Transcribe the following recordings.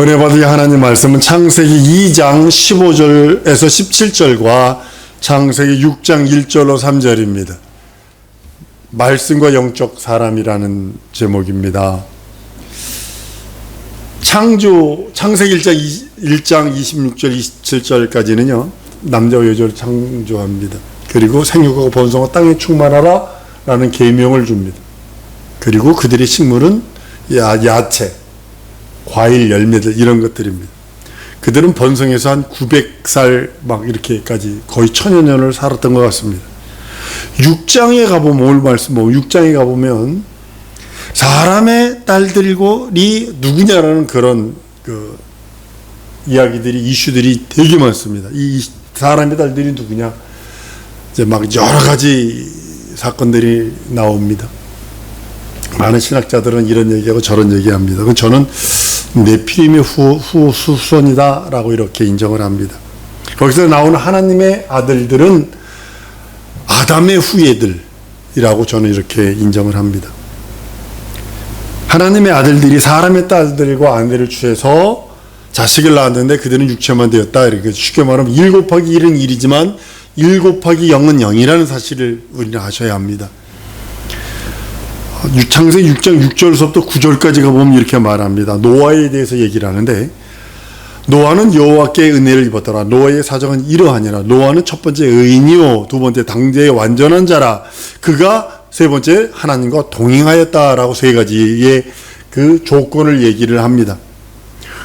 은혜 받으리 하나님 말씀은 창세기 2장 15절에서 17절과 창세기 6장 1절로 3절입니다. 말씀과 영적 사람이라는 제목입니다. 창조 창세기 1장 1장 26절 27절까지는요. 남자와 여자를 창조합니다. 그리고 생육하고 번성하고 땅에 충만하라 라는 계명을 줍니다. 그리고 그들의 식물은 야, 야채 과일, 열매들 이런 것들입니다. 그들은 번성해서 한 900살 막 이렇게까지 거의 천여 년을 살았던 것 같습니다. 6장에 가보면 오늘 말씀 보면 6장에 가보면 사람의 딸들이 누구냐라는 그런 그 이야기들이 이슈들이 되게 많습니다. 이 사람의 딸들이 누구냐 이제 막 여러 가지 사건들이 나옵니다. 많은 신학자들은 이런 얘기하고 저런 얘기합니다. 저는 네피림의 후, 후, 후손이다라고 이렇게 인정을 합니다. 거기서 나오는 하나님의 아들들은 아담의 후예들이라고 저는 이렇게 인정을 합니다. 하나님의 아들들이 사람의 딸들과 아내를 취해서 자식을 낳았는데 그들은 육체만 되었다. 이렇게 쉽게 말하면 1 곱하기 1은 1이지만 1 곱하기 0은 0이라는 사실을 우리는 아셔야 합니다. 창세기 6장 6절서부터 9절까지가 보면 이렇게 말합니다. 노아에 대해서 얘기를 하는데 노아는 여호와께 은혜를 입었더라. 노아의 사정은 이러하니라. 노아는 첫 번째 의인이요, 두 번째 당대의 완전한 자라. 그가 세 번째 하나님과 동행하였다라고 세 가지의 그 조건을 얘기를 합니다.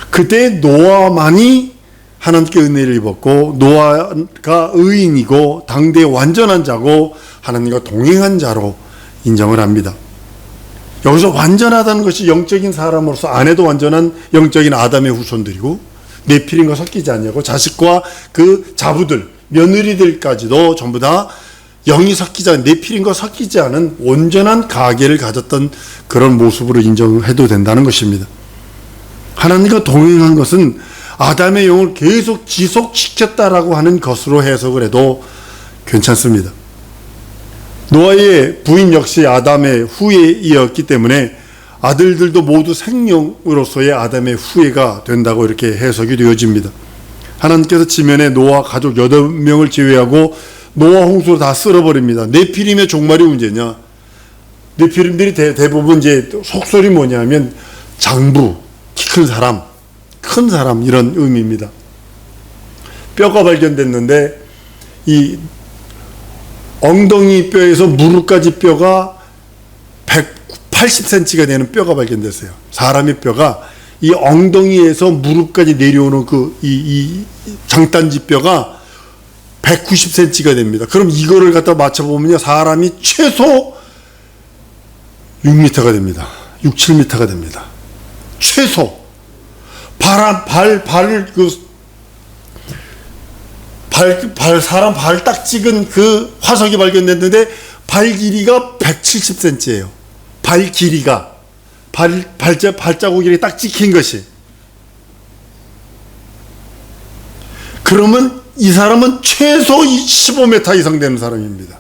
그때 노아만이 하나님께 은혜를 입었고 노아가 의인이고 당대의 완전한 자고 하나님과 동행한 자로 인정을 합니다. 여기서 완전하다는 것이 영적인 사람으로서 아내도 완전한 영적인 아담의 후손들이고 네필인과 섞이지 않냐고 자식과 그 자부들 며느리들까지도 전부 다 영이 섞이지 않은 네필인과 섞이지 않은 온전한 가계를 가졌던 그런 모습으로 인정해도 된다는 것입니다. 하나님과 동행한 것은 아담의 영을 계속 지속시켰다라고 하는 것으로 해석을 해도 괜찮습니다. 노아의 부인 역시 아담의 후예이었기 때문에 아들들도 모두 생명으로서의 아담의 후예가 된다고 이렇게 해석이 되어집니다. 하나님께서 지면에 노아 가족 8명을 제외하고 노아 홍수로 다 쓸어버립니다. 네피림의 종말이 문제냐? 네피림들이 대, 대부분 이제 속설이 뭐냐면 장부, 키 큰 사람, 큰 사람 이런 의미입니다. 뼈가 발견됐는데 이 엉덩이 뼈에서 무릎까지 뼈가 180cm가 되는 뼈가 발견됐어요. 사람의 뼈가 이 엉덩이에서 무릎까지 내려오는 그이이 장단지 뼈가 190cm가 됩니다. 그럼 이거를 갖다 맞춰보면요. 사람이 최소 6m가 됩니다. 6, 7m가 됩니다. 최소. 발, 발, 발을 그 발, 발, 사람 발 딱 찍은 그 화석이 발견됐는데 발 길이가 170cm예요. 발 길이가. 발, 발자, 발자국이 딱 찍힌 것이. 그러면 이 사람은 최소 15m 이상 되는 사람입니다.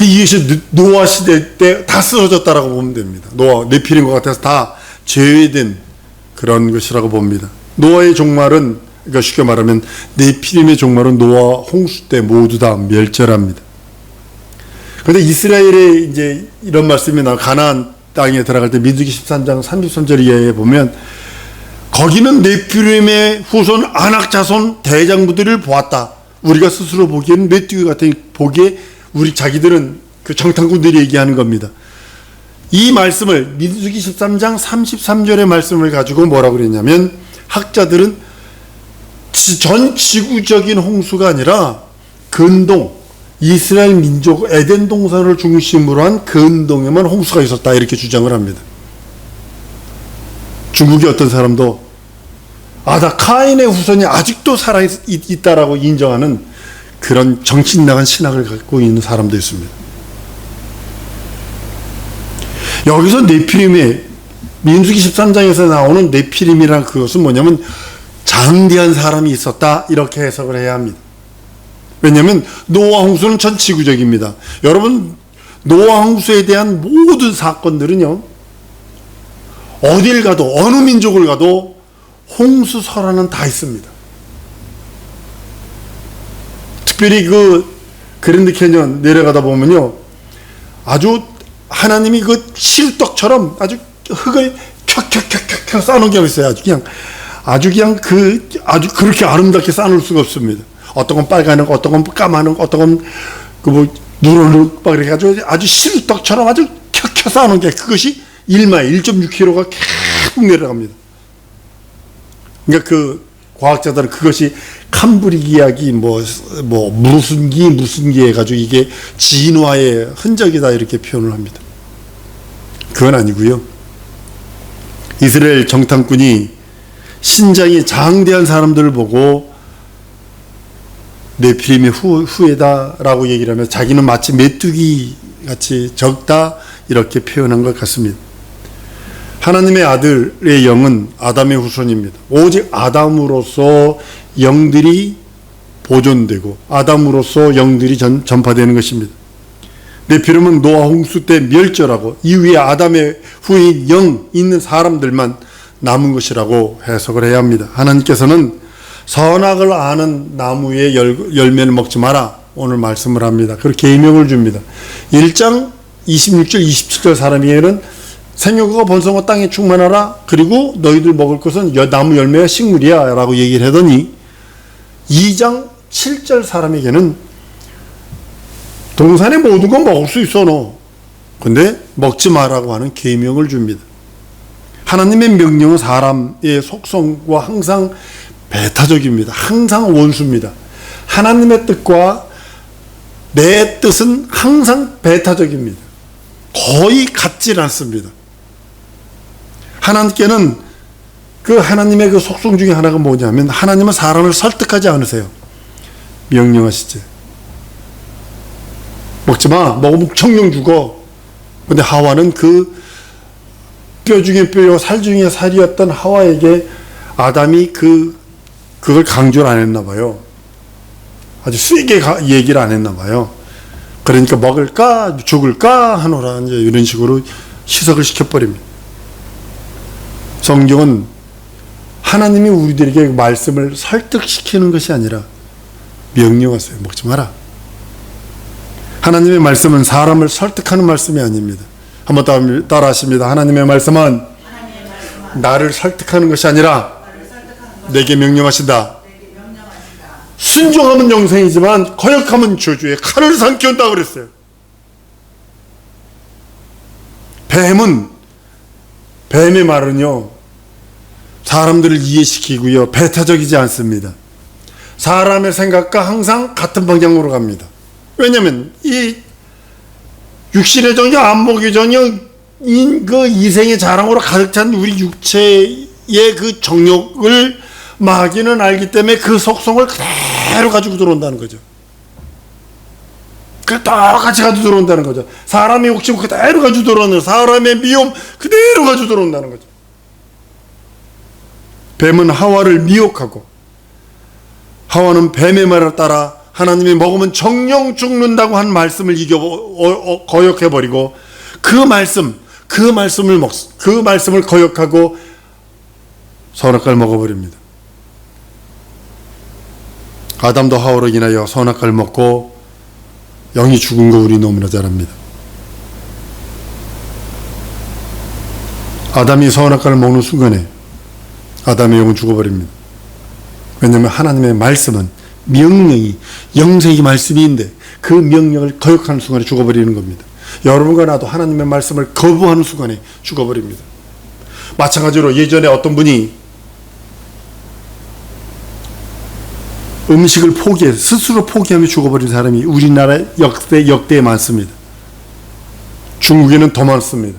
이것이 노아 시대 때 다 쓰러졌다라고 보면 됩니다. 노아, 네필인 것 같아서 다 제외된 그런 것이라고 봅니다. 노아의 종말은 그러니까 쉽게 말하면 네피림의 종말은 노아 홍수 때 모두 다 멸절합니다. 그런데 이스라엘의 이제 이런 말씀이 나 가나안 땅에 들어갈 때 민수기 13장 33절 이하에 보면 거기는 네피림의 후손 안악 자손 대장부들을 보았다. 우리가 스스로 보기에는 메뚜기 같은 보기에 우리 자기들은 그 정탐꾼들이 얘기하는 겁니다. 이 말씀을 민수기 13장 33절의 말씀을 가지고 뭐라고 그랬냐면 학자들은 전 지구적인 홍수가 아니라 근동 이스라엘 민족 에덴 동산을 중심으로 한 근동에만 홍수가 있었다 이렇게 주장을 합니다. 중국의 어떤 사람도 아다 카인의 후손이 아직도 살아 있, 다라고 인정하는 그런 정신 나간 신학을 갖고 있는 사람도 있습니다. 여기서 네피림의 민수기 13장에서 나오는 네피림이란 그것은 뭐냐면 장대한 사람이 있었다 이렇게 해석을 해야 합니다. 왜냐하면 노아 홍수는 전 지구적입니다. 여러분 노아 홍수에 대한 모든 사건들은요 어딜 가도 어느 민족을 가도 홍수설화는 다 있습니다. 특별히 그 그랜드 캐년 내려가다 보면요. 아주 하나님이 그 실떡처럼 아주 흙을 켜켜켜켜켜 쌓아놓은 게 있어요. 아주 그냥 아주 그냥 그 아주 그렇게 아름답게 쌓아놓을 수가 없습니다. 어떤 건 빨간색, 어떤 건 까만색, 어떤 건 그뭐 누런룩 막 이렇게 가지고 아주 실떡처럼 아주 켜켜 쌓아놓은 게 그것이 1마일 1.6km가 계속 내려갑니다. 그러니까 그 과학자들은 그것이 캄브리 이야기 뭐, 뭐 무슨 기 무슨 기 해가지고 이게 진화의 흔적이다 이렇게 표현을 합니다. 그건 아니고요. 이스라엘 정탐꾼이 신장이 장대한 사람들을 보고 네피림의 후, 후예다라고 얘기를 하면 자기는 마치 메뚜기 같이 적다 이렇게 표현한 것 같습니다. 하나님의 아들의 영은 아담의 후손입니다. 오직 아담으로서 영들이 보존되고 아담으로서 영들이 전, 전파되는 것입니다. 네피림은 노아 홍수 때 멸절하고 이후에 아담의 후인 영 있는 사람들만 남은 것이라고 해석을 해야 합니다. 하나님께서는 선악을 아는 나무의 열, 열매를 먹지 마라. 오늘 말씀을 합니다. 그렇게 계명을 줍니다. 1장 26절 27절 사람에게는 생육과 번성과 땅에 충만하라. 그리고 너희들 먹을 것은 나무 열매와 식물이야. 라고 얘기를 하더니 2장 7절 사람에게는 동산의 모든 건 먹을 수 있어 너. 근데 먹지 마라고 하는 계명을 줍니다. 하나님의 명령은 사람의 속성과 항상 배타적입니다. 항상 원수입니다. 하나님의 뜻과 내 뜻은 항상 배타적입니다. 거의 같질 않습니다. 하나님께는 그 하나님의 그 속성 중에 하나가 뭐냐면 하나님은 사람을 설득하지 않으세요. 명령하시지. 먹지 마. 먹으면 청령 죽어. 근데 하와는 그 뼈 중에 뼈요, 살 중에 살이었던 하와에게 아담이 그 그걸 강조를 안 했나 봐요. 아주 세게 얘기를 안 했나 봐요. 그러니까 먹을까 죽을까 하노라 이제 이런 식으로 시석을 시켜버립니다. 성경은 하나님이 우리들에게 말씀을 설득시키는 것이 아니라 명령하세요. 먹지 마라. 하나님의 말씀은 사람을 설득하는 말씀이 아닙니다. 한번 따라 하십니다. 하나님의 말씀은 나를 설득하는 것이 아니라 내게 명령하신다. 순종하면 영생이지만 거역하면 저주에 칼을 삼켜온다 그랬어요. 뱀은 뱀의 말은요 사람들을 이해시키고요 배타적이지 않습니다. 사람의 생각과 항상 같은 방향으로 갑니다. 왜냐하면 이 육신의 정령, 안목의 정령, 그 이생의 자랑으로 가득 찬 우리 육체의 그 정욕을 마귀는 알기 때문에 그 속성을 그대로 가지고 들어온다는 거죠. 그 똑같이 가지고 들어온다는 거죠. 사람의 욕심 그대로 가지고 들어오는 사람의 미움 그대로 가지고 들어온다는 거죠. 뱀은 하와를 미혹하고 하와는 뱀의 말을 따라 하나님이 먹으면 정령 죽는다고 한 말씀을 이겨 어, 어, 거역해 버리고 그 말씀 그 말씀을 먹 그 말씀을 거역하고 선악과를 먹어버립니다. 아담도 하와로 인하여 선악과를 먹고 영이 죽은 거 우리 너무나 잘 압니다. 아담이 선악과를 먹는 순간에 아담의 영은 죽어버립니다. 왜냐하면 하나님의 말씀은 명령이 영생의 말씀인데 그 명령을 거역하는 순간에 죽어버리는 겁니다. 여러분과 나도 하나님의 말씀을 거부하는 순간에 죽어버립니다. 마찬가지로 예전에 어떤 분이 음식을 포기해 스스로 포기하며 죽어버린 사람이 우리나라 역대 역대에 많습니다. 중국에는 더 많습니다.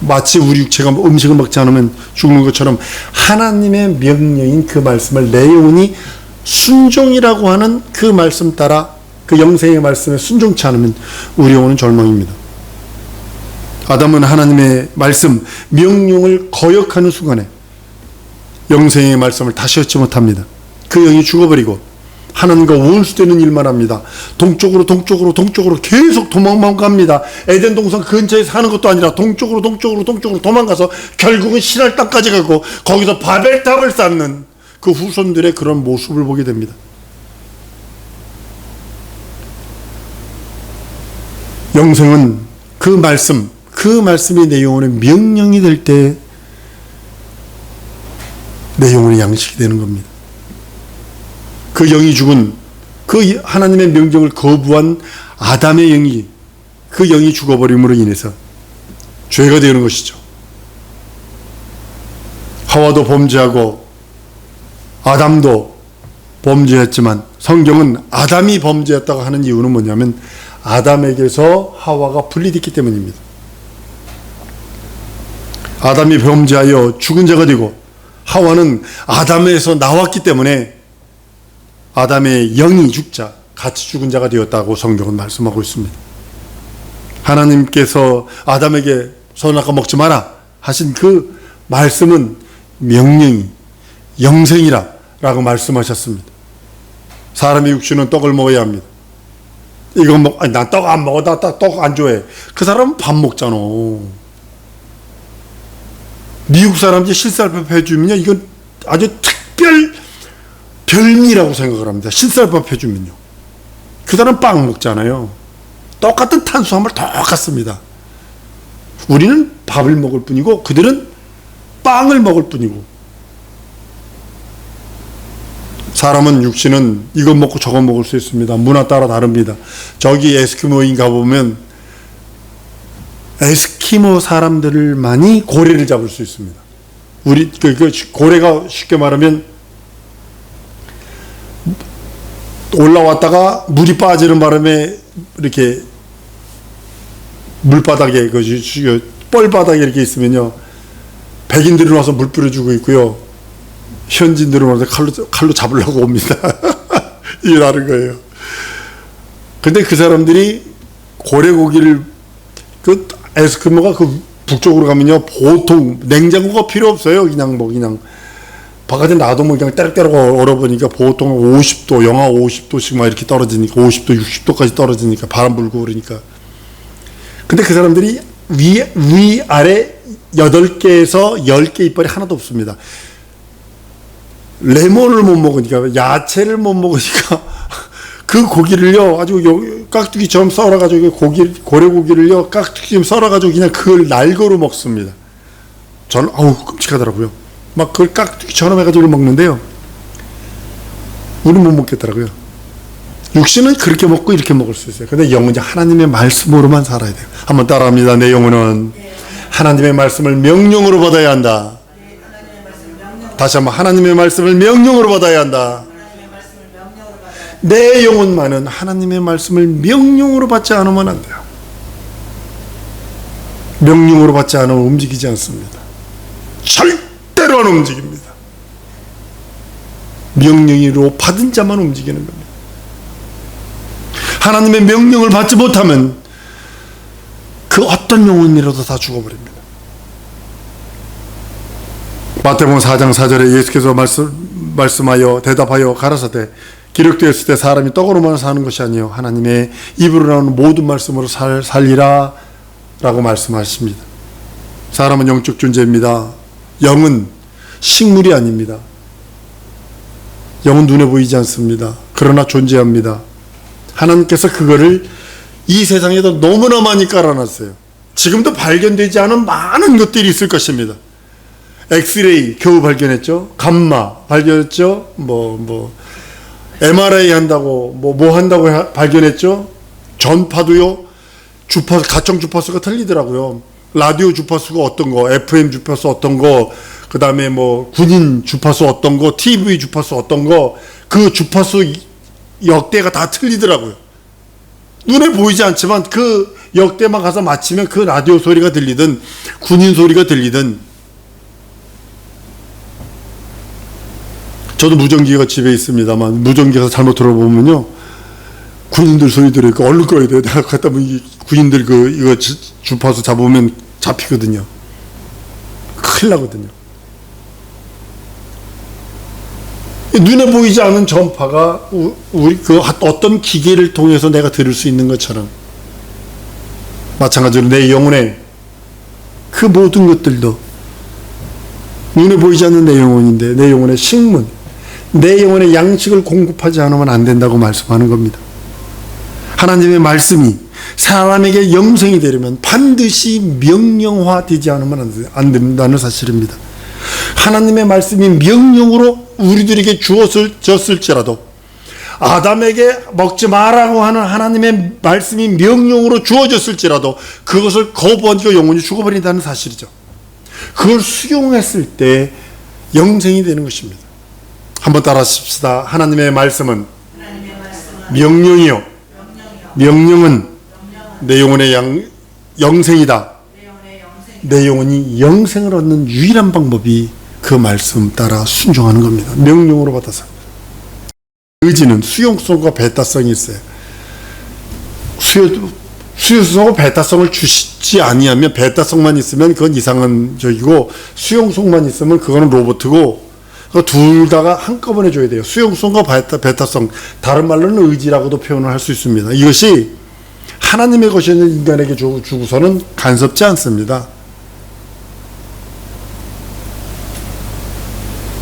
마치 우리 육체가 음식을 먹지 않으면 죽는 것처럼 하나님의 명령인 그 말씀을 내 영혼이 순종이라고 하는 그 말씀 따라 그 영생의 말씀에 순종치 않으면 우리 영혼은 절망입니다. 아담은 하나님의 말씀, 명령을 거역하는 순간에 영생의 말씀을 다시 얻지 못합니다. 그 영이 죽어버리고 하나님과 원수되는 일만 합니다. 동쪽으로 동쪽으로 동쪽으로 계속 도망만 갑니다. 에덴 동산 근처에 사는 것도 아니라 동쪽으로 동쪽으로 동쪽으로 도망가서 결국은 신할 땅까지 가고 거기서 바벨탑을 쌓는 그 후손들의 그런 모습을 보게 됩니다. 영생은 그 말씀, 그 말씀이 내 영혼의 명령이 될 때 내 영혼의 양식이 되는 겁니다. 그 영이 죽은 그 하나님의 명령을 거부한 아담의 영이 그 영이 죽어버림으로 인해서 죄가 되는 것이죠. 하와도 범죄하고 아담도 범죄했지만 성경은 아담이 범죄했다고 하는 이유는 뭐냐면 아담에게서 하와가 분리됐기 때문입니다. 아담이 범죄하여 죽은 자가 되고 하와는 아담에서 나왔기 때문에 아담의 영이 죽자 같이 죽은 자가 되었다고 성경은 말씀하고 있습니다. 하나님께서 아담에게 선악과 먹지 마라 하신 그 말씀은 명령이 영생이라 라고 말씀하셨습니다. 사람의 육신은 떡을 먹어야 합니다. 이거 먹, 아니, 난떡 안 먹어. 나 떡 안 좋아해. 그 사람은 밥 먹잖아. 미국 사람들이 실살밥 해주면요. 이건 아주 특별 별미라고 생각을 합니다. 실살밥 해주면요. 그 사람 빵 먹잖아요. 똑같은 탄수화물 똑같습니다. 우리는 밥을 먹을 뿐이고 그들은 빵을 먹을 뿐이고 사람은 육신은 이것 먹고 저것 먹을 수 있습니다. 문화 따라 다릅니다. 저기 에스키모인 가보면 에스키모 사람들만이 고래를 잡을 수 있습니다. 우리 그, 그 고래가 쉽게 말하면 올라왔다가 물이 빠지는 바람에 이렇게 물바닥에 그 뻘바닥에 이렇게 있으면요 백인들이 와서 물 뿌려주고 있고요 현지인들은 와서 칼로 칼로 잡으려고 옵니다 일하는 거예요. 근데 그 사람들이 고래고기를 그 에스키모가 그 북쪽으로 가면요 보통 냉장고가 필요 없어요 그냥 뭐 그냥 바깥에 놔두면 그냥 때락때락 얼어보니까 보통 50도, 영하 50도씩 막 이렇게 떨어지니까 50도, 60도까지 떨어지니까 바람 불고 그러니까. 근데 그 사람들이 위, 위, 아래 8개에서 10개 이빨이 하나도 없습니다. 레몬을 못 먹으니까, 야채를 못 먹으니까, 그 고기를요, 아주 깍두기처럼 썰어가지고, 고기, 고래고기를요, 깍두기처럼 썰어가지고 그냥 그걸 날거로 먹습니다. 저는, 아우, 끔찍하더라고요. 막 그걸 깍두기처럼 해가지고 먹는데요. 우리는 못 먹겠더라고요. 육신은 그렇게 먹고 이렇게 먹을 수 있어요. 근데 영은 이제 하나님의 말씀으로만 살아야 돼요. 한번 따라합니다. 내 영혼은 하나님의 말씀을 명령으로 받아야 한다. 다시 한번 하나님의 말씀을 명령으로 받아야 한다. 내 영혼만은 하나님의 말씀을 명령으로 받지 않으면 안 돼요. 명령으로 받지 않으면 움직이지 않습니다. 절대로 안 움직입니다. 명령으로 받은 자만 움직이는 겁니다. 하나님의 명령을 받지 못하면 그 어떤 영혼이라도 다 죽어버립니다. 마태복음 4장 4절에 예수께서 말씀, 말씀하여 대답하여 가라사대 기록되었을 때 사람이 떡으로만 사는 것이 아니요 하나님의 입으로 나오는 모든 말씀으로 살, 살리라 라고 말씀하십니다. 사람은 영적 존재입니다. 영은 식물이 아닙니다. 영은 눈에 보이지 않습니다. 그러나 존재합니다. 하나님께서 그거를 이 세상에도 너무나 많이 깔아놨어요. 지금도 발견되지 않은 많은 것들이 있을 것입니다. 엑스레이 겨우 발견했죠. 감마 발견했죠. 뭐, 뭐, MRI 한다고, 뭐, 뭐 한다고 발견했죠. 전파도요. 주파수, 가청 주파수가 틀리더라고요. 라디오 주파수가 어떤 거, FM 주파수 어떤 거, 그 다음에 뭐 군인 주파수 어떤 거, TV 주파수 어떤 거, 그 주파수 역대가 다 틀리더라고요. 눈에 보이지 않지만 그 역대만 가서 맞히면 그 라디오 소리가 들리든 군인 소리가 들리든 저도 무전기가 집에 있습니다만 무전기가 잘못 들어보면요 군인들 소리 들으니까 얼른 꺼야 돼요. 내가 갖다 보면 군인들 그 이거 주파수 잡으면 잡히거든요. 큰일 나거든요. 눈에 보이지 않는 전파가 우- 우리 그 어떤 기계를 통해서 내가 들을 수 있는 것처럼 마찬가지로 내 영혼의 그 모든 것들도 눈에 보이지 않는 내 영혼인데 내 영혼의 식문, 내 영혼의 양식을 공급하지 않으면 안 된다고 말씀하는 겁니다. 하나님의 말씀이 사람에게 영생이 되려면 반드시 명령화되지 않으면 안 된다는 사실입니다. 하나님의 말씀이 명령으로 우리들에게 주어졌을지라도 아담에게 먹지 마라고 하는 하나님의 말씀이 명령으로 주어졌을지라도 그것을 거부하니까 영혼이 죽어버린다는 사실이죠. 그걸 수용했을 때 영생이 되는 것입니다. 한번 따라 하십시다. 하나님의 말씀은 명령이요. 명령은 내 영혼의 양, 영생이다. 내 영혼이 영생을 얻는 유일한 방법이 그 말씀 따라 순종하는 겁니다. 명령으로 받아서. 의지는 수용성과 배타성이 있어요. 수요, 수용성과 배타성을 주시지 아니하면 배타성만 있으면 그건 이상한 적이고 수용성만 있으면 그거는 로봇이고 둘 다가 한꺼번에 줘야 돼요. 수용성과 배타, 배타성 다른 말로는 의지라고도 표현을 할 수 있습니다. 이것이 하나님의 것이는 인간에게 주- 주고서는 간섭지 않습니다.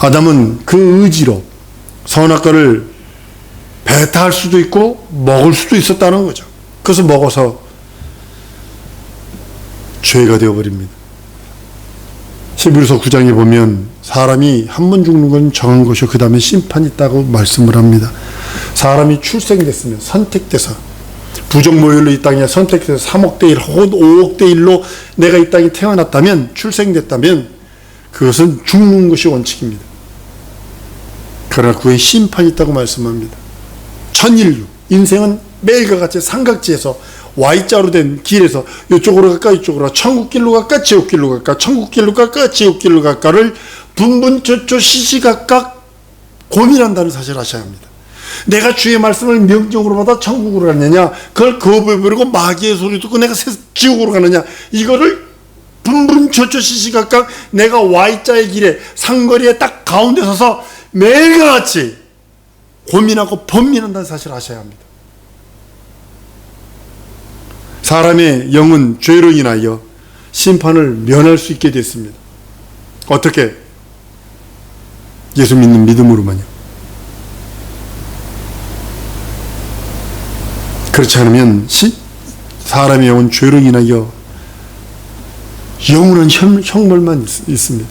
아담은 그 의지로 선악과를 배타할 수도 있고 먹을 수도 있었다는 거죠. 그래서 먹어서 죄가 되어버립니다. 히브리서 9장에 보면 사람이 한 번 죽는 건 정한 것이요 그 다음에 심판이 있다고 말씀을 합니다. 사람이 출생됐으면 선택돼서 부정모율로 이 땅에 선택돼서 3억 대 1 혹은 5억 대 1로 내가 이 땅에 태어났다면 출생됐다면 그것은 죽는 것이 원칙입니다. 그러나 그에 심판이 있다고 말씀합니다. 천인류 인생은 매일과 같이 삼각지에서 Y자로 된 길에서 이쪽으로 갈까 이쪽으로 갈까 천국길로 갈까 지옥길로 갈까 천국길로 갈까 지옥길로 갈까를 분분초초 시시각각 고민한다는 사실을 아셔야 합니다. 내가 주의 말씀을 명령으로 받아 천국으로 가느냐 그걸 거부해버리고 마귀의 소리 듣고 내가 새- 지옥으로 가느냐 이거를 분분초초 시시각각 내가 Y자의 길에 상거리에 딱 가운데 서서 매일과 같이 고민하고 번민한다는 사실을 아셔야 합니다. 사람의 영은 죄로 인하여 심판을 면할 수 있게 됐습니다. 어떻게? 예수 믿는 믿음으로만요. 그렇지 않으면 시, 사람의 영은 죄로 인하여 영원한 형, 형벌만 있, 있습니다.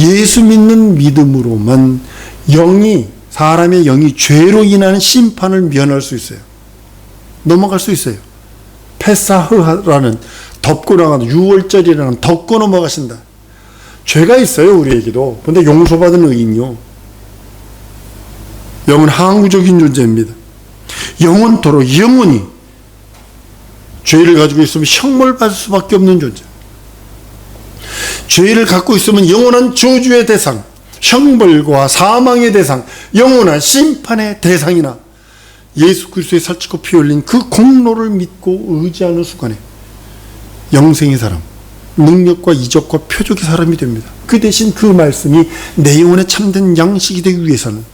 예수 믿는 믿음으로만 영이 사람의 영이 죄로 인한 심판을 면할 수 있어요. 넘어갈 수 있어요. 페사흐라는 덮고 나가는 6월절이라는 덮고 넘어가신다. 죄가 있어요 우리에게도. 근데 용서받은 의인요. 영은 항구적인 존재입니다. 영원토록 영원히 죄를 가지고 있으면 형벌 받을 수밖에 없는 존재. 죄를 갖고 있으면 영원한 저주의 대상, 형벌과 사망의 대상, 영원한 심판의 대상이나 예수 그리스도의 살찌고 피 흘린 그 공로를 믿고 의지하는 순간에 영생의 사람, 능력과 이적과 표적의 사람이 됩니다. 그 대신 그 말씀이 내 영혼에 참된 양식이 되기 위해서는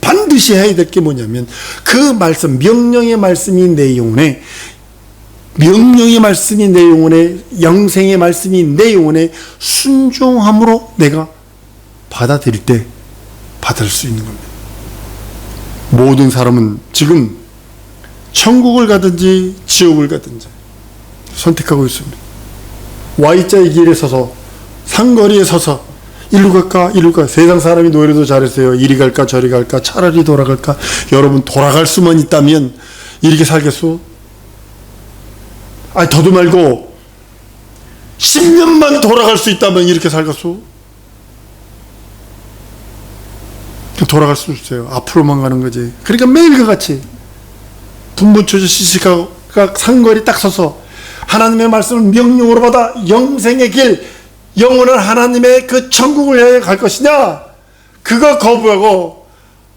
반드시 해야 될 게 뭐냐면 그 말씀, 명령의 말씀이 내 영혼에 명령의 말씀이 내 영혼에 영생의 말씀이 내 영혼에 순종함으로 내가 받아들일 때 받을 수 있는 겁니다. 모든 사람은 지금 천국을 가든지 지옥을 가든지 선택하고 있습니다. Y자의 길에 서서 상거리에 서서 일로 갈까 일로 갈까 세상 사람이 노래도 잘했어요. 이리 갈까 저리 갈까 차라리 돌아갈까 여러분 돌아갈 수만 있다면 이렇게 살겠소? 아니 더도 말고 10년만 돌아갈 수 있다면 이렇게 살겠소? 돌아갈 수 있어요. 앞으로만 가는 거지. 그러니까 매일과 같이 분분초저 시시각 상거리 딱 서서 하나님의 말씀을 명령으로 받아 영생의 길, 영원한 하나님의 그 천국을 향해 갈 것이냐? 그거 거부하고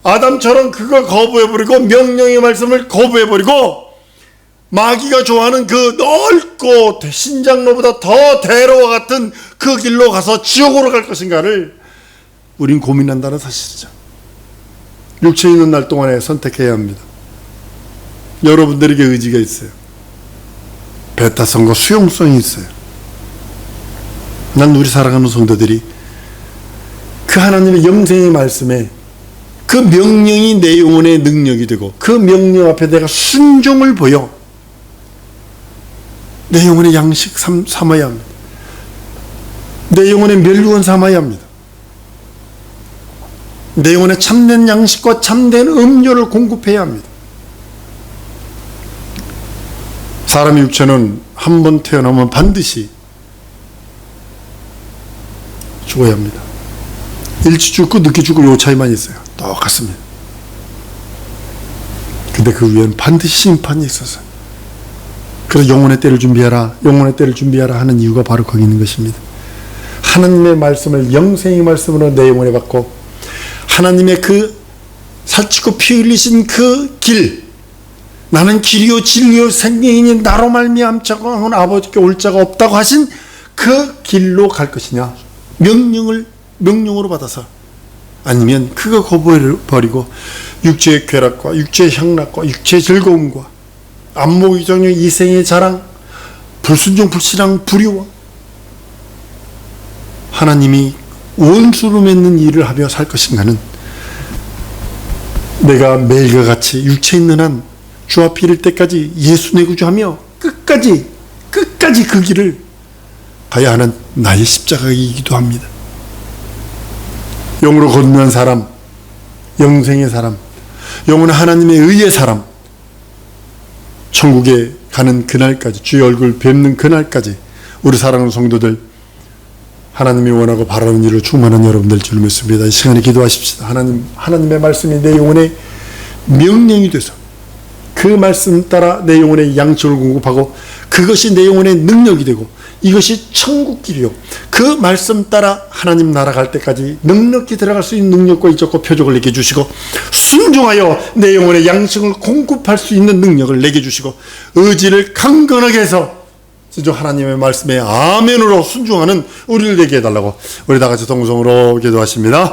아담처럼 그거 거부해버리고 명령의 말씀을 거부해버리고 마귀가 좋아하는 그 넓고 신장로보다 더 대로와 같은 그 길로 가서 지옥으로 갈 것인가를 우린 고민한다는 사실이죠. 육체 있는 날 동안에 선택해야 합니다. 여러분들에게 의지가 있어요. 배타성과 수용성이 있어요. 난 우리 사랑하는 성도들이 그 하나님의 영생의 말씀에 그 명령이 내 영혼의 능력이 되고 그 명령 앞에 내가 순종을 보여 내 영혼의 양식 삼, 삼아야 합니다. 내 영혼의 멸류관 삼아야 합니다. 내 영혼의 참된 양식과 참된 음료를 공급해야 합니다. 사람의 육체는 한 번 태어나면 반드시 죽어야 합니다. 일찍 죽고 늦게 죽고 요 차이만 있어요. 똑같습니다. 근데 그 위에는 반드시 심판이 있어서 그래서 영혼의 때를 준비하라 영혼의 때를 준비하라 하는 이유가 바로 거기 있는 것입니다. 하나님의 말씀을 영생의 말씀으로 내 영혼에 받고 하나님의 그 살찌고 피 흘리신 그 길 나는 길이요 진리요 생명이니 나로 말미암자고 하는 아버지께 올 자가 없다고 하신 그 길로 갈 것이냐? 명령을 명령으로 받아서 아니면 그거 거부해버리고 육체의 쾌락과 육체의 향락과 육체의 즐거움과 안목 이정의 이생의 자랑 불순종 불신앙 불의와 하나님이 원수로 맺는 일을 하며 살 것인가는 내가 매일과 같이 육체 있는 한 주 앞에 이를 때까지 예수 내 구주하며 끝까지 끝까지 그 길을 가야 하는 나의 십자가이기도 합니다. 영으로 걷는 사람, 영생의 사람, 영은 하나님의 의의 사람, 천국에 가는 그날까지 주의 얼굴 뵙는 그날까지 우리 사랑하는 성도들 하나님이 원하고 바라는 일을 충만한 여러분들 줄 믿습니다. 이 시간에 기도하십시다. 하나님 하나님의 말씀이 내 영혼의 명령이 돼서 그 말씀 따라 내 영혼의 양식을 공급하고 그것이 내 영혼의 능력이 되고 이것이 천국길이요. 그 말씀 따라 하나님 나라 갈 때까지 넉넉히 들어갈 수 있는 능력과 이적과 표적을 내게 주시고 순종하여 내 영혼의 양식을 공급할 수 있는 능력을 내게 주시고 의지를 강건하게 해서 진정 하나님의 말씀에 아멘으로 순종하는 우리를 되게 해달라고 우리 다 같이 동성으로 기도하십니다.